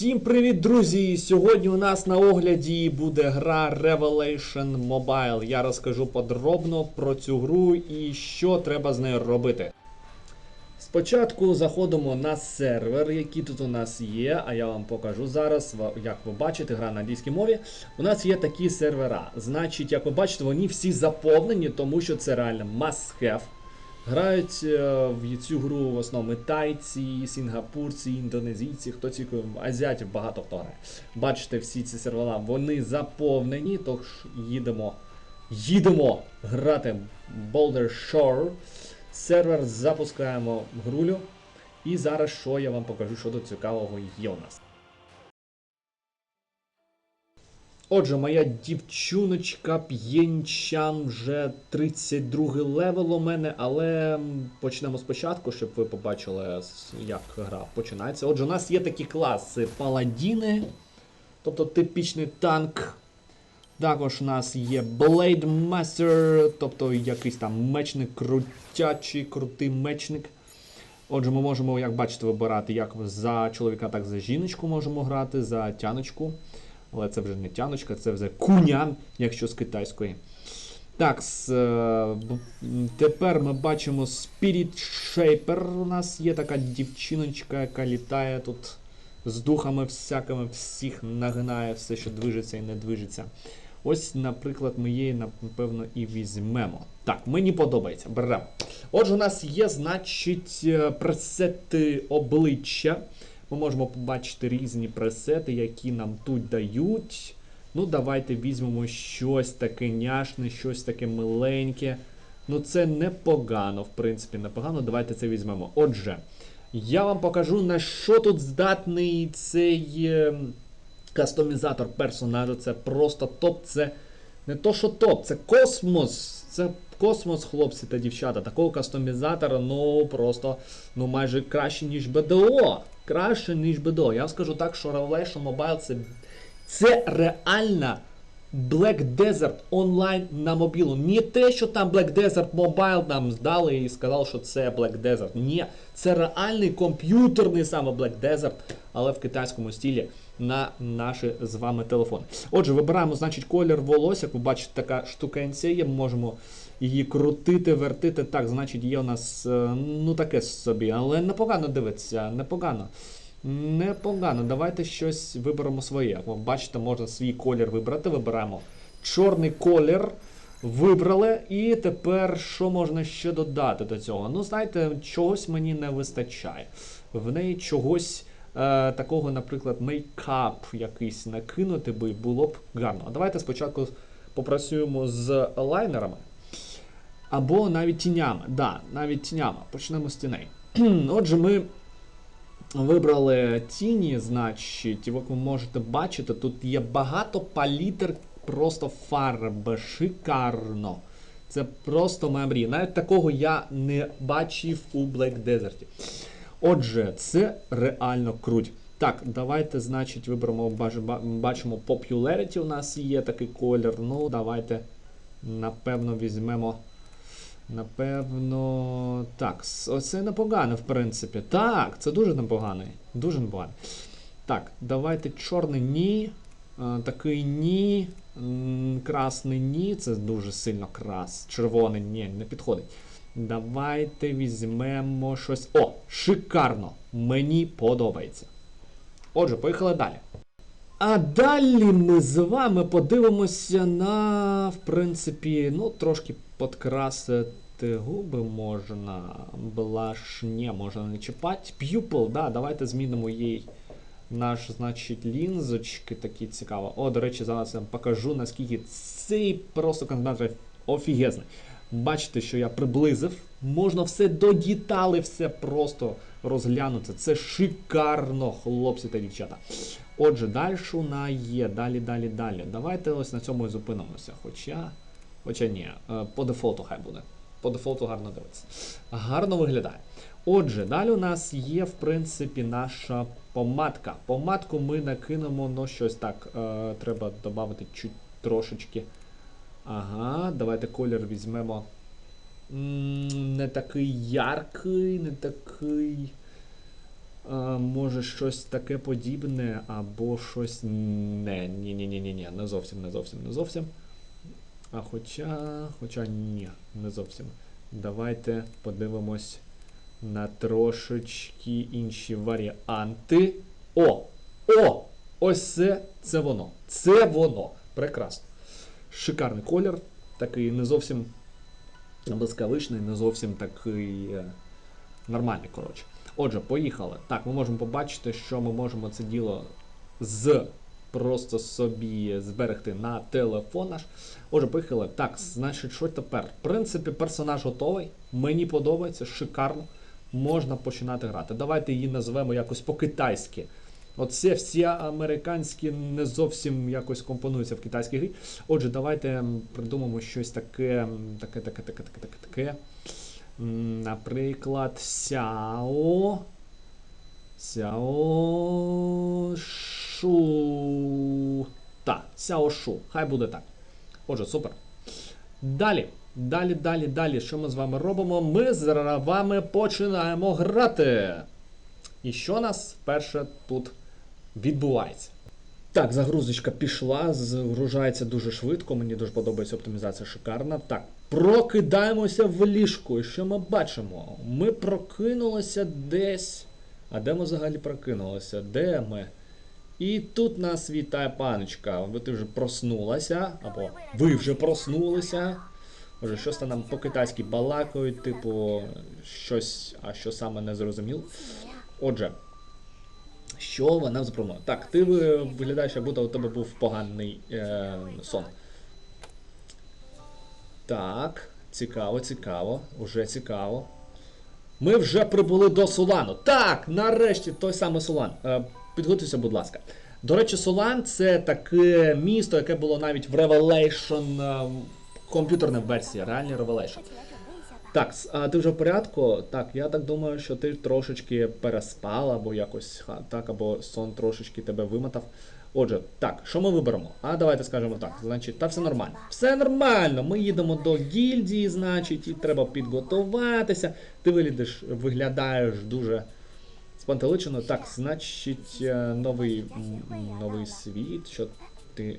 Всім привіт, друзі! Сьогодні у нас на огляді буде гра Revelation Mobile. Я розкажу подробно про цю гру і що треба з нею робити. Спочатку заходимо на сервер, який тут у нас є, а я вам покажу зараз. Як ви бачите, гра на англійській мові. У нас є такі сервера. Значить, як ви бачите, вони всі заповнені, тому що це реально must have. Грають е, в цю гру в основному тайці, сінгапурці, індонезійці, хто тільки азіатів багато хто грає. Бачите, всі ці сервера вони заповнені, тож їдемо. Їдемо грати Boulder Shore. Сервер запускаємо грулю. І зараз що я вам покажу, що тут цікавого є у нас. Отже, моя дівчуночка п'єнчан вже 32 левел у мене, але почнемо спочатку, щоб ви побачили, як гра починається. Отже, у нас є такі класи паладіни, тобто типічний танк. Також у нас є Blade Master, тобто якийсь там мечник, крутячий, крутий мечник. Отже, ми можемо, як бачите, вибирати як за чоловіка, так і за жіночку можемо грати, за тяночку. Але це вже не тяночка, це вже куня, якщо з китайської. Так, е, тепер ми бачимо Spirit Shaper. У нас є така дівчиночка, яка літає тут з духами всякими, всіх нагинає, все, що движеться і не движеться. Ось, наприклад, ми її, напевно, і візьмемо. Так, мені подобається, беремо. Отже, у нас є, значить, е, пресети обличчя. Ми можемо побачити різні пресети, які нам тут дають. Ну, давайте візьмемо щось таке няшне, щось таке миленьке. Ну, це непогано, в принципі, непогано. Давайте це візьмемо. Отже, я вам покажу, на що тут здатний цей е, кастомізатор персонажа. Це просто топ. Це не то, що топ, це космос. Це космос, хлопці та дівчата. Такого кастомізатора, ну просто ну майже краще, ніж БДО. Краще, ніж БДО. Я вам скажу так, що Revelation Mobile це, це реальна Black Desert онлайн на мобілу. Не те, що там Black Desert Mobile нам здали і сказали, що це Black Desert. Ні, це реальний комп'ютерний саме Black Desert, але в китайському стилі на наші з вами телефони. Отже, вибираємо, значить, колір волосся. Як ви бачите, така штукенція є. Можемо її крутити, вертити. Так, значить, є у нас е, ну таке собі, але непогано дивиться, непогано. Непогано. Давайте щось виберемо своє. Ви бачите, можна свій колір вибрати. Вибираємо чорний колір. Вибрали, і тепер що можна ще додати до цього? Ну, знаєте, чогось мені не вистачає. В неї чогось е, такого, наприклад, мейкап якийсь накинути би було б гарно. Давайте спочатку попрацюємо з лайнерами. Або навіть тінями. Да, навіть тінями. Почнемо з тіней. Отже, ми вибрали тіні, значить, як ви можете бачити, тут є багато палітр просто фарби. Шикарно. Це просто моя мрія. Навіть такого я не бачив у Black Desert. Отже, це реально круть. Так, давайте, значить, виберемо, бач- бачимо Popularity у нас є такий колір. Ну, давайте, напевно, візьмемо. Напевно. Так, оце непогано, в принципі. Так, це дуже непоганий. Дуже непоганий. Так, давайте чорний ні. е, Такий ні. Красний ні. Це дуже сильно крас. Червоний ні, не підходить. Давайте візьмемо щось. О, шикарно! Мені подобається. Отже, поїхали далі. А далі ми з вами подивимося на, в принципі, ну, трошки подкрасити губи можна. Блаш, ні, можна не чіпати. Pupil, да, давайте змінимо їй наш, значить, лінзочки такі цікаво. О, до речі, зараз я вам покажу, наскільки цей просто концентратор офігезний. Бачите, що я приблизив. Можна все до деталей, все просто розглянути. Це шикарно, хлопці та дівчата. Отже, далі у нас є. Далі, далі, далі. Давайте ось на цьому і зупинимося. Хоча. Хоча ні, е, по дефолту хай буде. По дефолту гарно дивиться. Гарно виглядає. Отже, далі у нас є, в принципі, наша помадка. Помадку ми накинемо, ну щось так. Е, треба додати чуть трошечки. Ага, давайте колір візьмемо. Не такий яркий, не такий. А, може щось таке подібне, або щось. Не, ні, ні, ні, ні, ні, не зовсім, не зовсім, не зовсім. А хоча. Хоча ні, не зовсім. Давайте подивимось на трошечки інші варіанти. О! О! Ось це, це воно. Це воно. Прекрасно. Шикарний колір. Такий не зовсім блискавичний, не зовсім такий е, нормальний, коротше. Отже, поїхали. Так, ми можемо побачити, що ми можемо це діло з просто собі зберегти на телефон наш. Отже, поїхали. Так, значить, що тепер? В принципі, персонаж готовий. Мені подобається, шикарно. Можна починати грати. Давайте її назвемо якось по-китайськи. Оце всі американські не зовсім якось компонуються в китайській грі. Отже, давайте придумаємо щось таке, таке, таке, таке, таке, таке, таке. Наприклад, Сяо. Сяо Шу. Так, Сяо Шу. Хай буде так. Отже, супер. Далі. Далі, далі, далі. Що ми з вами робимо? Ми з вами починаємо грати. І що нас вперше тут відбувається? Так, загрузочка пішла, загружається дуже швидко. Мені дуже подобається оптимізація шикарна. Так, прокидаємося в ліжку. І що ми бачимо? Ми прокинулися десь. А де ми взагалі прокинулися? Де ми? І тут нас вітає паночка. Ти вже проснулася, або ви вже проснулися. Може, щось там нам по-китайськи балакають, типу, щось, а що саме не зрозумів. Отже, що вона запропонує? Так, ти виглядаєш, як будто у тебе був поганий е, сон. Так, цікаво, цікаво, уже цікаво. Ми вже прибули до Солану. Так, нарешті той самий Солан. Е, підготуйся, будь ласка. До речі, Солан це таке місто, яке було навіть в Revelation, ем, комп'ютерна версія, реальний Revelation. Так, а ти вже в порядку? Так, я так думаю, що ти трошечки переспала, або якось так, або сон трошечки тебе вимотав. Отже, так, що ми виберемо? А давайте скажемо так. Значить, та все нормально. Все нормально. Ми їдемо до гільдії, значить, і треба підготуватися. Ти виглядиш, виглядаєш дуже спантеличено. Так, значить, е, новий новий світ, що ти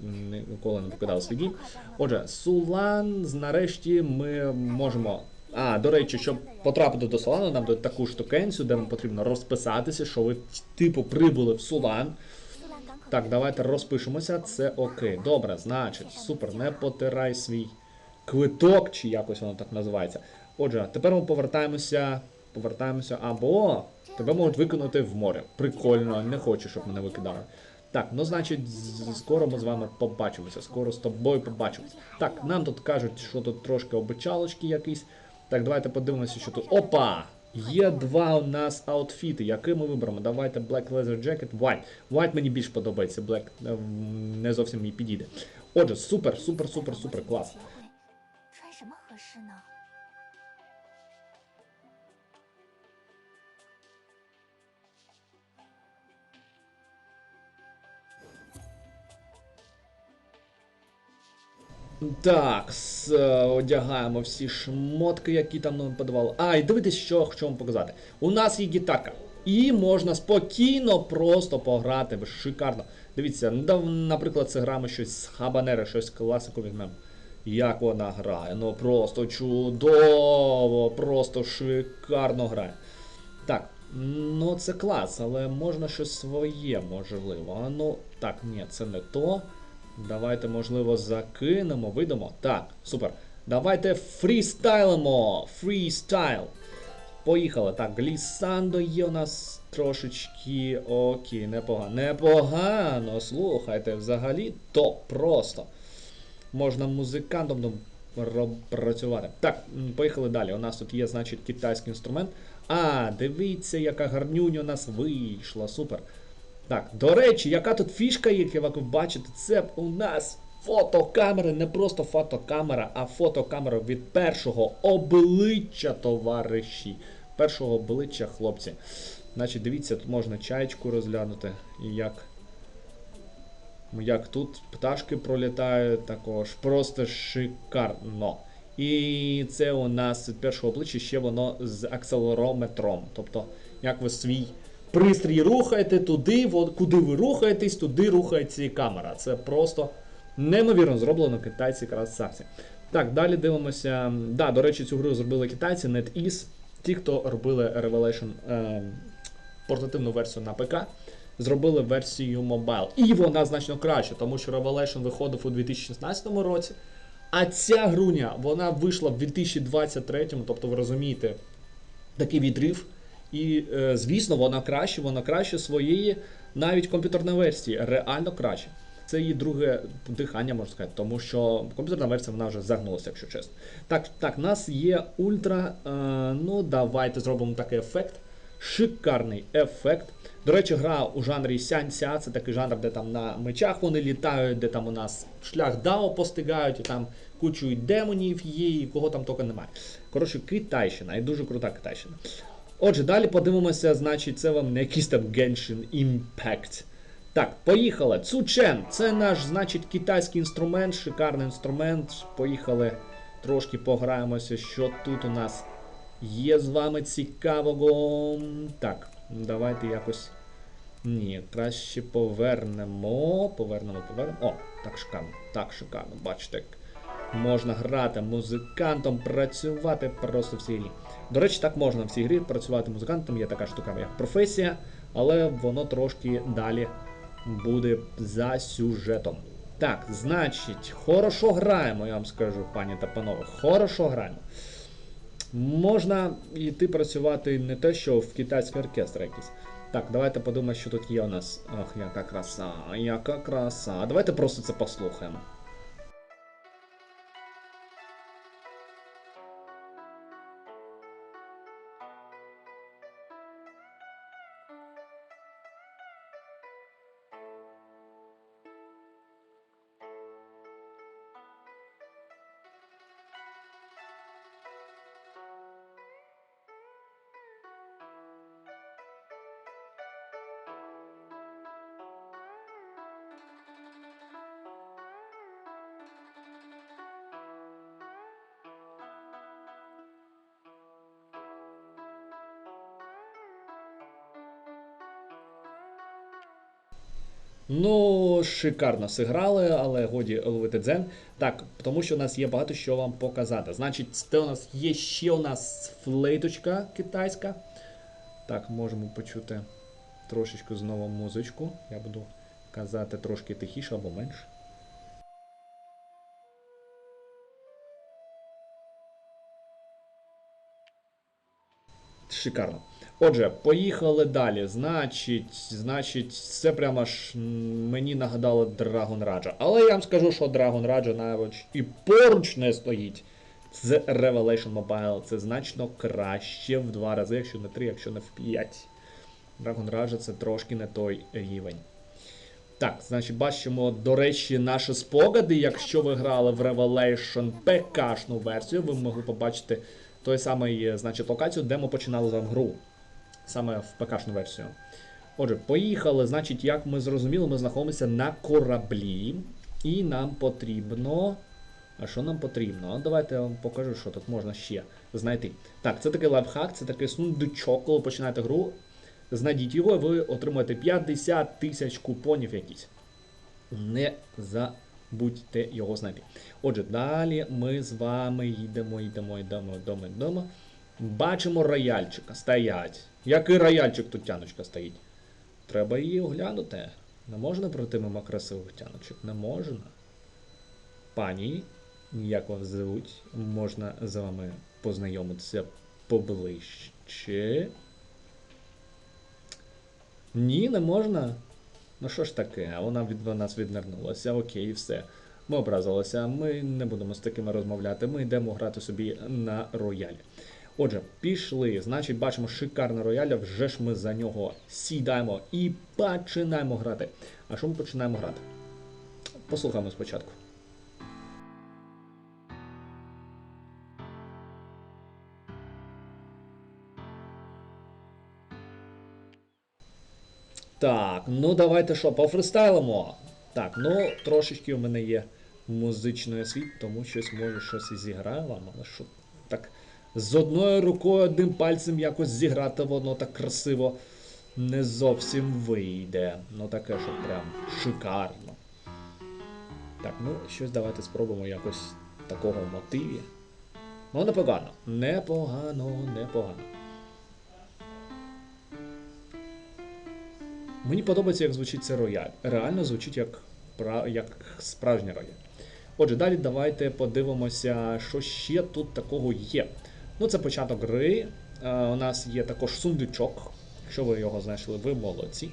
ніколи не покидав свій дім. Отже, Сулан, нарешті, ми можемо. А, до речі, щоб потрапити до Сулану, нам дають таку штукенцю, де нам потрібно розписатися, що ви типу прибули в Сулан. Так, давайте розпишемося. Це окей. Добре, значить, супер, не потирай свій квиток, чи якось воно так називається. Отже, тепер ми повертаємося Повертаємося, або тебе можуть викинути в море. Прикольно, не хочу, щоб мене викидали. Так, ну значить, скоро ми з вами побачимося. Скоро з тобою побачимося. Так, нам тут кажуть, що тут трошки обичалочки якісь. Так, давайте подивимося, що тут. Опа! Є два у нас аутфіти. Який ми виберемо? Давайте Black Leather Jacket, White. White мені більш подобається, Black ем, не зовсім мені підійде. Отже, супер, супер, супер, супер, клас. Так, е, одягаємо всі шмотки, які там нам подавали. А, і дивитесь, що хочу вам показати. У нас є гітарка. І можна спокійно просто пограти. Шикарно. Дивіться, ну, наприклад, це граємо щось з Хабанери, щось класику візьмемо. Як вона грає? Ну просто чудово, просто шикарно грає. Так, ну це клас, але можна щось своє, можливо. А ну, так, ні, це не то. Давайте, можливо, закинемо, видамо. Так, супер. Давайте фрістайлимо. Фрістайл. Поїхали. Так, глісандо є у нас трошечки. Окей, непогано. Непогано. Слухайте, взагалі топ просто. Можна музикантом працювати. Так, поїхали далі. У нас тут є, значить, китайський інструмент. А, дивіться, яка гарнюня у нас вийшла. Супер. Так, до речі, яка тут фішка є, як ви бачите, це у нас фотокамера, не просто фотокамера, а фотокамера від першого обличчя товариші. Першого обличчя хлопці. Значить, дивіться, тут можна чаєчку розглянути. І як як тут пташки пролітають також. Просто шикарно. І це у нас від першого обличчя ще воно з акселерометром. Тобто, як ви свій пристрій рухаєте туди, куди ви рухаєтесь, туди рухається і камера. Це просто неймовірно зроблено китайці красавці. Так, далі дивимося. Да, до речі, цю гру зробили китайці, NetEase. Ті, хто робили Revelation е, портативну версію на ПК, зробили версію Mobile. І вона значно краще, тому що Revelation виходив у 2016 році. А ця груня вона вийшла в 2023, тобто ви розумієте, такий відрив. І, е, звісно, вона краще, вона краще своєї навіть комп'ютерної версії, реально краще. Це її друге дихання, можна сказати, тому що комп'ютерна версія вона вже загнулася, якщо чесно. Так, так, нас є ультра. Е, ну, давайте зробимо такий ефект. Шикарний ефект. До речі, гра у жанрі сянця, це такий жанр, де там на мечах вони літають, де там у нас шлях Дао постигають, і там кучу демонів є, і кого там тільки немає. Коротше, китайщина, і дуже крута китайщина. Отже, далі подивимося, значить, це вам не якийсь там Genshin Impact. Так, поїхали. Цучен. Це наш, значить, китайський інструмент, шикарний інструмент. Поїхали. Трошки пограємося, що тут у нас є з вами цікавого. Так, давайте якось. Ні, краще повернемо. Повернемо, повернемо. О, так шикарно. Так шикарно. Бачите, як можна грати музикантом, працювати просто в цій грі. До речі, так можна в цій грі працювати музикантом, є така штука, як професія, але воно трошки далі буде за сюжетом. Так, значить, хорошо граємо, я вам скажу, пані та панове. Хорошо граємо. Можна йти працювати не те, що в китайський оркестр якийсь. Так, давайте подумаємо, що тут є у нас. Ах, яка краса, яка краса. Давайте просто це послухаємо. Ну, шикарно зіграли, але годі ловити дзен. Так, тому що у нас є багато що вам показати. Значить, це у нас є ще у нас флейточка китайська. Так, можемо почути трошечку знову музичку. Я буду казати трошки тихіше або менше. Шикарно. Отже, поїхали далі. Значить, значить, це прямо ж мені нагадало Dragon Raja. Але я вам скажу, що Dragon Raja навіть і поруч не стоїть з Revelation Mobile. Це значно краще в два рази, якщо не три, якщо не в п'ять. Dragon Raja це трошки не той рівень. Так, значить, бачимо, до речі, наші спогади. Якщо ви грали в Revelation ПК-шну версію, ви могли побачити той самий, е, значить, локацію, де ми починали з вами гру. Саме в ПК-шну версію. Отже, поїхали. Значить, як ми зрозуміли, ми знаходимося на кораблі. І нам потрібно. А що нам потрібно? Давайте я вам покажу, що тут можна ще знайти. Так, це такий лайфхак, це такий сундучок, коли починаєте гру. Знайдіть його, і ви отримаєте 50 тисяч купонів якісь. Не забудьте його знайти. Отже, далі ми з вами їдемо, йдемо, йдемо, йдемо, йдемо. Бачимо рояльчика. Стоять. Який рояльчик тут тяночка стоїть? Треба її оглянути. Не можна пройти мимо красивих тяночок? Не можна. Пані, як вас звуть? Можна з вами познайомитися поближче. Ні, не можна. Ну що ж таке, вона від нас відвернулася, окей, все. Ми образилися, ми не будемо з такими розмовляти, ми йдемо грати собі на роялі. Отже, пішли. Значить, бачимо шикарний рояль, вже ж ми за нього сідаємо і починаємо грати. А що ми починаємо грати? Послухаємо спочатку. Так, ну давайте що, пофристайлимо. Так, ну трошечки у мене є музичний освіт, тому щось може щось і зіграю вам, але що так з одною рукою, одним пальцем якось зіграти воно так красиво. не зовсім вийде. Ну таке, що прям шикарно. Так, ну щось давайте спробуємо якось такого мотиві. Ну, непогано. Непогано, непогано. Мені подобається, як звучить це рояль. Реально звучить як, як справжній рояль. Отже, далі давайте подивимося, що ще тут такого є. Ну, це початок гри. Е, у нас є також сундучок. Якщо ви його знайшли, ви молодці.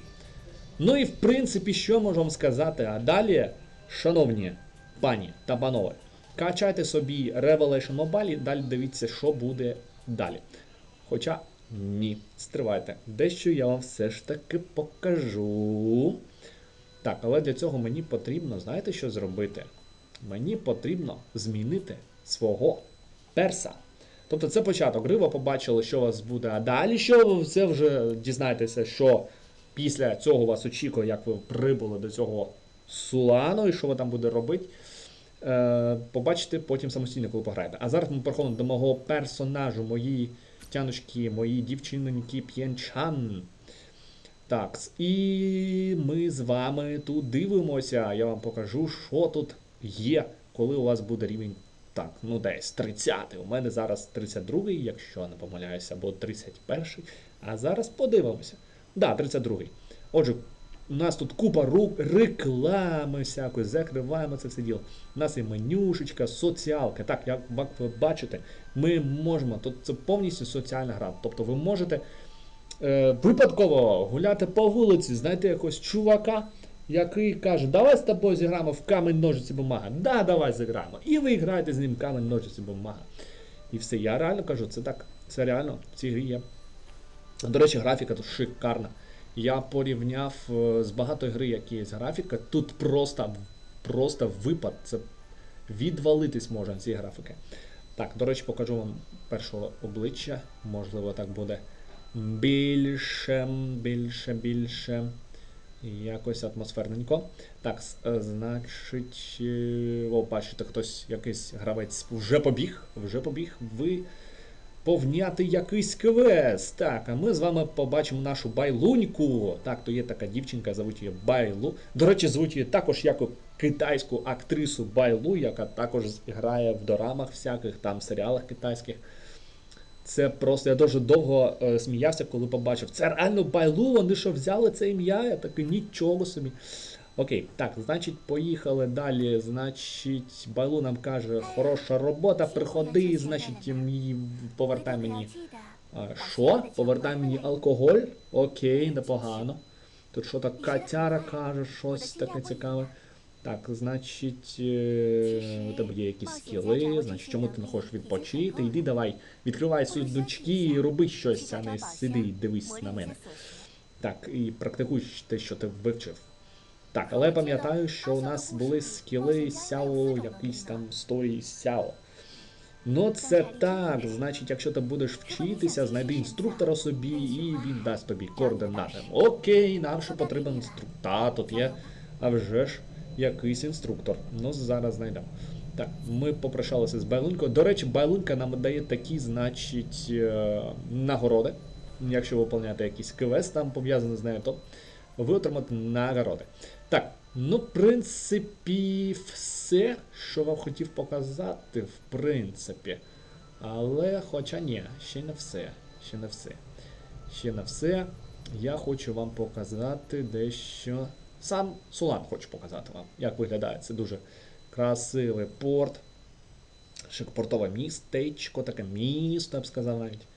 Ну і в принципі, що вам сказати? А далі, шановні пані та панове, качайте собі Revelation Mobile і далі дивіться, що буде далі. Хоча ні, стривайте. Дещо я вам все ж таки покажу. Так, але для цього мені потрібно, знаєте, що зробити? Мені потрібно змінити свого перса. Тобто це початок гри, ви побачили, що у вас буде, а далі що ви все вже дізнаєтеся, що після цього вас очікує, як ви прибули до цього Сулану і що ви там будете робити. Е, побачите потім самостійно, коли пограєте. А зараз ми переходимо до мого персонажу, моїй тяночки, моїй дівчиноньки П'єнчан. Так, і ми з вами тут дивимося. Я вам покажу, що тут є, коли у вас буде рівень. Так, ну десь 30. У мене зараз 32-й, якщо не помиляюся, або 31-й. А зараз подивимося. Да, 32-й. Отже, у нас тут купа рук, реклами всякої, закриваємо це все діло. У нас є менюшечка, соціалка. Так, як ви бачите, ми можемо. Тут це повністю соціальна гра. Тобто ви можете е, випадково гуляти по вулиці, знайти якогось чувака, який каже, давай з тобою зіграємо в камень ножиці бумага. Да, давай зіграємо. І ви граєте з ним камень ножиці бумага. І все. Я реально кажу, це так. Це реально в цій грі є. До речі, графіка тут шикарна. Я порівняв е, з багатої гри, які є графіка. Тут просто, просто випад. Це відвалитись може ці графіки. Так, до речі, покажу вам першого обличчя. Можливо, так буде більше, більше, більше. Якось атмосферненько. Так, е, значить. е, О, бачите, хтось, якийсь гравець вже побіг. Вже побіг. Ви повняти якийсь квест. Так, а ми з вами побачимо нашу байлуньку. Так, то є така дівчинка, звуть її Байлу. До речі, звуть її також як китайську актрису Байлу, яка також грає в дорамах всяких, там серіалах китайських. Це просто я дуже довго е, сміявся, коли побачив. Це реально Байлу, вони що взяли це ім'я? Я такий нічого собі. Окей, так, значить, поїхали далі. Значить, Байлу нам каже, хороша робота, приходи, значить, мені повертай мені. Що? Повертай мені алкоголь? Окей, непогано. Тут що так Катяра каже, щось таке цікаве. Так, значить, е, у тебе є якісь скіли, значить, чому ти не хочеш відпочити? Йди давай, відкривай сундучки і роби щось, а не сиди і дивись на мене. Так, і практикуй те, що ти вивчив. Так, але я пам'ятаю, що у нас були скіли сяо, якісь там сторії сяо. Ну, це так. Значить, якщо ти будеш вчитися, знайди інструктора собі і він дасть тобі координати. Окей, нам ще потрібен інструктор. Тут є, а вже ж якийсь інструктор. Ну, зараз знайдемо. Так, ми попрощалися з Байлунькою. До речі, Байлунька нам дає такі, значить, е, нагороди. Якщо ви виконуєте якийсь квест там пов'язаний з нею, то ви отримаєте нагороди. Так, ну, в принципі, все, що вам хотів показати, в принципі. Але, хоча ні, ще не все. Ще не все. Ще не все. Я хочу вам показати дещо. Сам Сулан хочу показати вам, як виглядає. Це дуже красивий порт. Шикпортове містечко, таке місто, я б сказав навіть.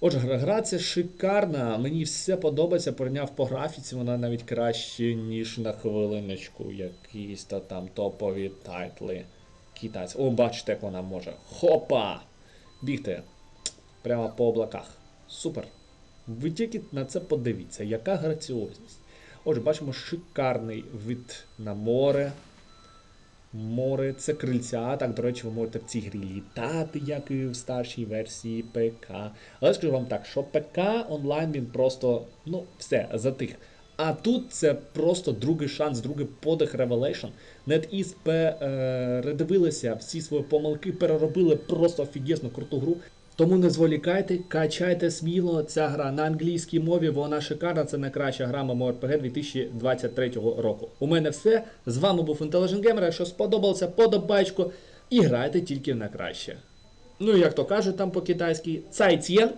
Отже, гра- гра шикарна. Мені все подобається. Порівняв по графіці, вона навіть краще, ніж на хвилиночку. Якісь там топові тайтли китайці. О, бачите, як вона може. Хопа! Бігти. Прямо по облаках. Супер. Ви тільки на це подивіться, яка граціозність. Отже, бачимо шикарний вид на море. Море це крильця. Так, до речі, ви можете в цій грі літати, як і в старшій версії ПК. Але скажу вам так, що ПК онлайн він просто, ну, все, затих. А тут це просто другий шанс, другий подих Revelation. NetEase передивилися всі свої помилки, переробили просто офігезну круту гру. Тому не зволікайте, качайте сміло. Ця гра на англійській мові, вона шикарна. Це найкраща гра MMORPG 2023 року. У мене все. З вами був Intelligent Gamer. Якщо сподобалося, подобайку і грайте тільки на краще. Ну і як то кажуть там по-китайськи, цайцієн!